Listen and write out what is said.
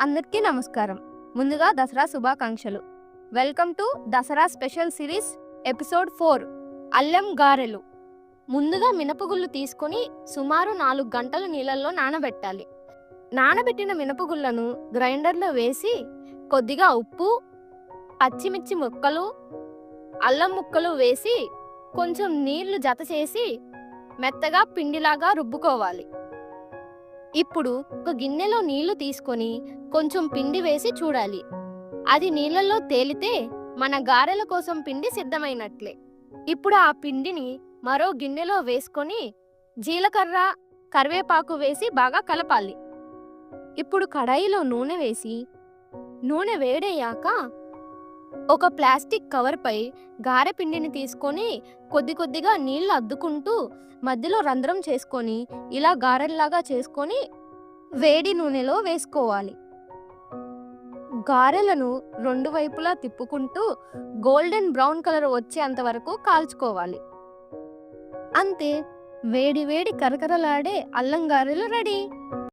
అందరికీ నమస్కారం. ముందుగా దసరా శుభాకాంక్షలు. Welcome to Dasara special series episode four అల్లం గారెలు. ముందుగా మినపగుళ్ళు తీసుకొని సుమారు నాలుగు గంటలు నీళ్ళల్లో నానబెట్టాలి. నానబెట్టిన మినపగుళ్ళను గ్రైండర్లో వేసి కొద్దిగా ఉప్పు పచ్చిమిర్చి ముక్కలు అల్లం ముక్కలు వేసి కొంచెం నీళ్ళు జత చేసి మెత్తగా పిండిలాగా రుబ్బుకోవాలి. ఇప్పుడు ఒక గిన్నెలో నీళ్ళు తీసుకొని కొంచెం పిండి వేసి చూడాలి. అది నీళ్ళల్లో తేలితే మన గారెల కోసం పిండి సిద్ధమైనట్లే. ఇప్పుడు ఆ పిండిని మరో గిన్నెలో వేసుకొని జీలకర్ర కరివేపాకు వేసి బాగా కలపాలి. ఇప్పుడు కడాయిలో నూనె వేసి నూనె వేడయ్యాక ఒక ప్లాస్టిక్ కవర్పై గారెపిండిని తీసుకొని కొద్ది కొద్దిగా నీళ్ళు అద్దుకుంటూ మధ్యలో రంధ్రం చేసుకొని ఇలా గారెల్లాగా చేసుకొని వేడి నూనెలో వేసుకోవాలి. గారెలను రెండు వైపులా తిప్పుకుంటూ గోల్డెన్ బ్రౌన్ కలర్ వచ్చేంత వరకు కాల్చుకోవాలి. అంతే వేడి వేడి కరకరలాడే అల్లం గారెలు రెడీ.